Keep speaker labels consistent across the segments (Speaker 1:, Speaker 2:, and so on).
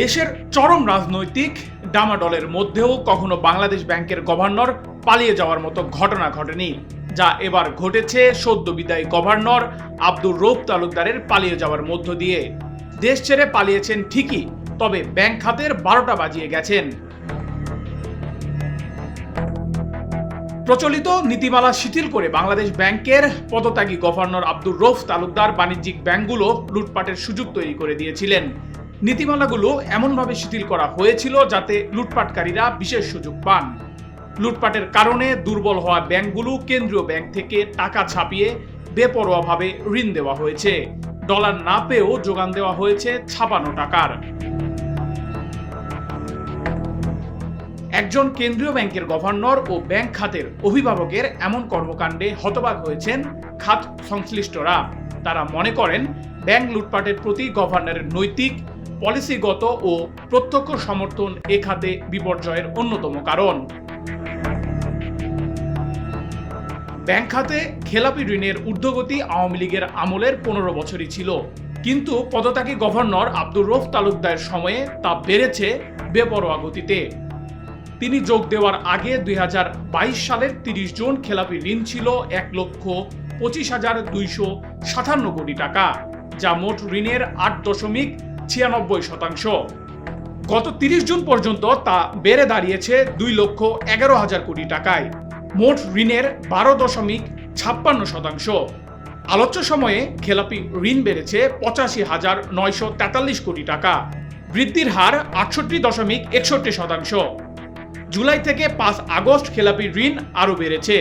Speaker 1: দেশের চরম রাজনৈতিক ডামাডলের মধ্যেও কখনো বাংলাদেশ ব্যাংকের গভর্নর পালিয়ে যাওয়ার মতো ঘটনা ঘটেনি, যা এবার ঘটেছে সদ্য বিদায়ী গভর্নর আব্দুর রৌফ তালুকদারের পালিয়ে যাওয়ার মধ্য দিয়ে। দেশ ছেড়ে পালিয়েছেন ঠিকই, তবে ব্যাংক খাতের বারোটা বাজিয়ে গেছেন। প্রচলিত নীতিমালা শিথিল করে বাংলাদেশ ব্যাংকের পদত্যাগী গভর্নর আব্দুর রৌফ তালুকদার বাণিজ্যিক ব্যাংকগুলো লুটপাটের সুযোগ তৈরি করে দিয়েছিলেন। নীতিমালাগুলো এমনভাবে শিথিল করা হয়েছিল যাতে লুটপাটকারীরা বিশেষ সুযোগ পান। লুটপাটের কারণে দুর্বল হওয়া ব্যাংকগুলো কেন্দ্রীয় ব্যাংক থেকে টাকা ছাপিয়ে বেপরোয়াভাবে ঋণ দেওয়া হয়েছে। ডলার না পেয়েও যোগান দেওয়া হয়েছে ছাপানো টাকার। একজন কেন্দ্রীয় ব্যাংকের গভর্নর ও ব্যাংক খাতের অভিভাবকের এমন কর্মকাণ্ডে হতবাক হয়েছেন খাত সংশ্লিষ্টরা। তারা মনে করেন, ব্যাংক লুটপাটের প্রতি গভর্নরের নৈতিক পলিসিগত ও প্রত্যক্ষ সমর্থন এ খাতে বিপর্যয়ের অন্যতম কারণ। ব্যাংক খাতে খেলাপি ঋণের ঊর্ধ্বগতি আওয়ামী লীগের আমলের পনেরো বছরই ছিল। কিন্তু পদত্যাগী গভর্নর আব্দুর রফ তালুকদারের সময়ে তা বেড়েছে বেপরোয়া গতিতে। তিনি যোগ দেওয়ার আগে দুই হাজার বাইশ সালের তিরিশ জন খেলাপি ঋণ ছিল এক লক্ষ পঁচিশ হাজার দুইশো সাতান্ন কোটি টাকা, যা মোট ঋণের আট দশমিক ছিয়ানব্বই শতাংশ। গত তিরিশ জুন পর্যন্ত তা বেড়ে দাঁড়িয়েছে দুই লক্ষ এগারো হাজার কোটি টাকায়। মোট ঋণের বারো দশমিক ছাপ্পান্ন শতাংশ। আলোচ্য সময়ে খেলাপি ঋণ বেড়েছে পঁচাশি হাজার নয়শো তেতাল্লিশ কোটি টাকা। বৃদ্ধির হার আটষট্টি দশমিক একষট্টি শতাংশ। জুলাই থেকে পাঁচ আগস্ট খেলাপি ঋণ আরও বেড়েছে।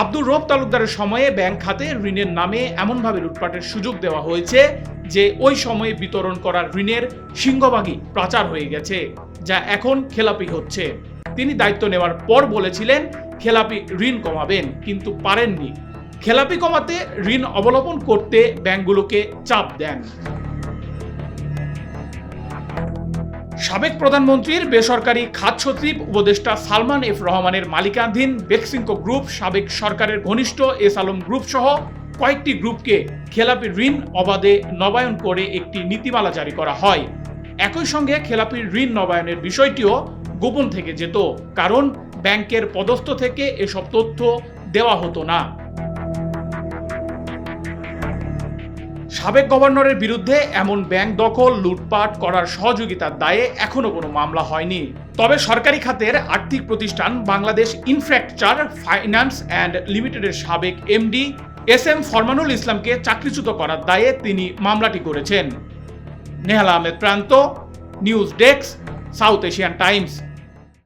Speaker 1: আব্দুর রব তালুকদারের সময়ে ব্যাংক খাতে ঋণের নামে এমনভাবে লুটপাটের সুযোগ দেওয়া হয়েছে যে ওই সময়ে বিতরণ করা ঋণের সিংহভাগই প্রাচার হয়ে গেছে, যা এখন খেলাপি হচ্ছে। তিনি দায়িত্ব নেওয়ার পর বলেছিলেন, খেলাপি ঋণ কমাবেন, কিন্তু পারেননি। খেলাপি কমাতে ঋণ অবলম্বন করতে ব্যাংকগুলোকে চাপ দেন। সাবেক প্রধানমন্ত্রীর বেসরকারি খাত সচিব উপদেষ্টা সালমান এফ রহমানের মালিকানাধীন বেক্সিংকো গ্রুপ, সাবেক সরকারের ঘনিষ্ঠ এস আলম গ্রুপ সহ কয়েকটি গ্রুপকে খেলাপি ঋণ অবাধে নবায়ন করে একটি নীতিমালা জারি করা হয়। একই সঙ্গে খেলাপি ঋণ নবায়নের বিষয়টিও গোপন থেকে যেত, কারণ ব্যাংকের পদস্থ থেকে এসব তথ্য দেওয়া হতো না। সাবেক গভর্নরের বিরুদ্ধে এমন ব্যাংক দখল, লুটপাট করার সহযোগিতার দায়ে এখনও কোনো মামলা হয়নি। তবে সরকারি খাতের আর্থিক প্রতিষ্ঠান বাংলাদেশ ইনফ্রাস্ট্রাকচার, ফাইন্যান্স অ্যান্ড লিমিটেডের সাবেক এমডি এস এম ফরমানুল ইসলামকে চাকরিচ্যুত করার দায়ে তিনি মামলাটি করেছেন। Nehal Ahmed Pranto, news desk, South Asian Times.